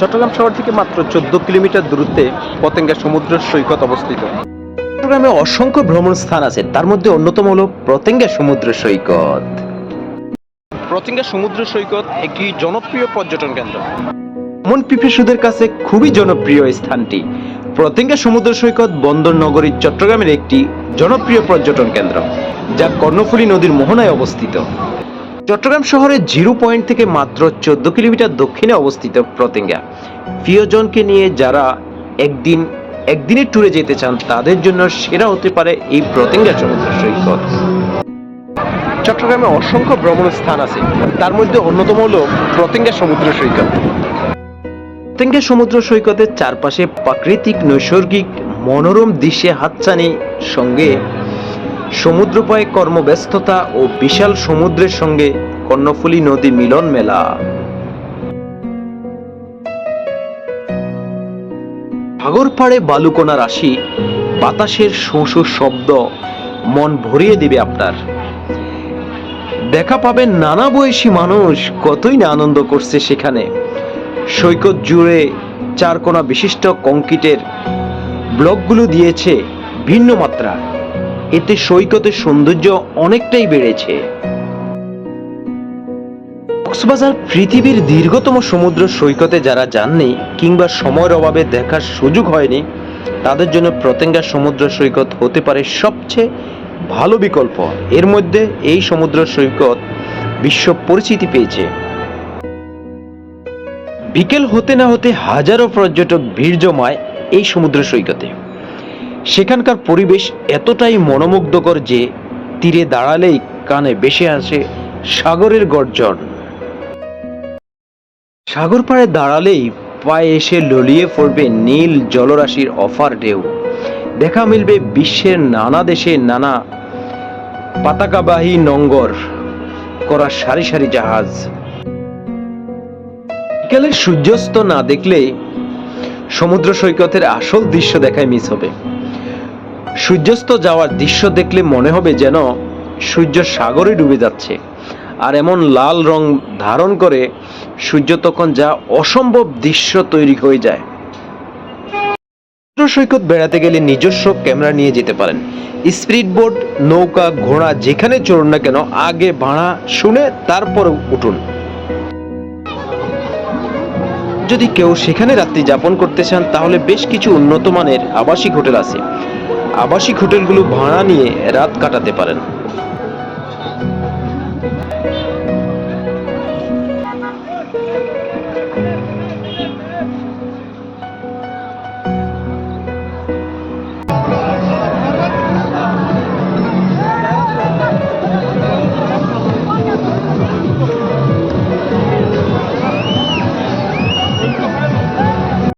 চট্টগ্রাম শহর থেকে মাত্র চোদ্দ কিলোমিটার দূরত্বে পতেঙ্গা সমুদ্র সৈকত অবস্থিত। চট্টগ্রামে অসংখ্য ভ্রমণ স্থান আছে তার মধ্যে অন্যতম হলো প্রতেঙ্গা সমুদ্র সৈকত। পতেঙ্গা সমুদ্র সৈকত একটি জনপ্রিয় পর্যটন কেন্দ্র। মন পিপাসুদের কাছে খুবই জনপ্রিয় স্থানটি। প্রতেঙ্গা সমুদ্র সৈকত বন্দর নগরী চট্টগ্রামের একটি জনপ্রিয় পর্যটন কেন্দ্র যা কর্ণফুলী নদীর মোহনায় অবস্থিত। চট্টগ্রাম শহরের জিরো পয়েন্ট থেকে মাত্র চোদ্দ কিলোমিটার দক্ষিণে অবস্থিত প্রতেঙ্গা। প্রিয়জনকে নিয়ে যারা একদিন, একদিনের ট্যুরে যেতে চান, তাদের জন্য সেরা হতে পারে এই প্রতেঙ্গা সমুদ্র সৈকত চট্টগ্রামে অসংখ্য ভ্রমণ স্থান আছে। তার মধ্যে অন্যতম হল প্রতেঙ্গা সমুদ্র সৈকত। প্রতেঙ্গা সমুদ্র সৈকতের চারপাশে প্রাকৃতিক, নৈসর্গিক, মনোরম দৃশ্যে হাতছানি সঙ্গে সমুদ্রপায়ে কর্মব্যস্ততা ও বিশাল সমুদ্রের সঙ্গে কর্ণফুলী নদী মিলন মেলা। সাগর পাড়ে বালুকোনা রাশি, বাতাসের শোঁ শোঁ শব্দ মন ভরিয়ে দিবে আপনার। দেখা পাবেন নানা বয়সী মানুষ কতই না আনন্দ করছে সেখানে। সৈকত জুড়ে চারকোনা বিশিষ্ট কংক্রিটের ব্লকগুলো দিয়েছে ভিন্ন মাত্রা। এতে সৈকতের সৌন্দর্য অনেকটাই বেড়েছে। কক্সবাজার পৃথিবীর দীর্ঘতম সমুদ্র সৈকতে যারা যাননি কিংবা সময়ের অভাবে দেখার সুযোগ হয়নি, তাদের জন্য প্রতেঙ্গা সমুদ্র সৈকত হতে পারে সবচেয়ে ভালো বিকল্প। এর মধ্যে এই সমুদ্র সৈকত বিশ্ব পরিচিতি পেয়েছে। বিকেল হতে না হতে হাজারো পর্যটক ভিড় জমায় এই সমুদ্র সৈকতে। সেখানকার পরিবেশ এতটাই মনোমুগ্ধকর যে তীরে দাঁড়ালেই কানে বেশে আসে সাগরের গর্জন। সাগর পাড়ে দাঁড়ালেই পায়ে এসে ললিয়ে পড়বে নীল জলরাশির অফার ঢেউ। দেখা মিলবে বিশ্বের নানা দেশে নানা পাতাকাবাহী নঙ্গর করা সারি সারি জাহাজ। বিকেলের সূর্যাস্ত না দেখলে সমুদ্র সৈকতের আসল দৃশ্য দেখায় মিস হবে। সূর্যাস্ত যাওয়ার দৃশ্য দেখলে মনে হবে যেন সূর্য সাগরে ডুবে যাচ্ছে। আর এমন লাল রং ধারণ করে সূর্য তখন যা অসম্ভব দৃশ্য তৈরি হয়ে যায়। সৈকত বেড়াতে গেলে নিজস্ব ক্যামেরা নিয়ে যেতে পারেন। স্পিড বোট নৌকা, ঘোড়া, যেখানে চড়ুন না কেন, আগে ভাড়া শুনে তারপর উঠুন। যদি কেউ সেখানে রাত্রি যাপন করতে চান, তাহলে বেশ কিছু উন্নত মানের আবাসিক হোটেল আছে। আবাসিক হোটেলগুলো ভাড়া নিয়ে রাত কাটাতে পারেন।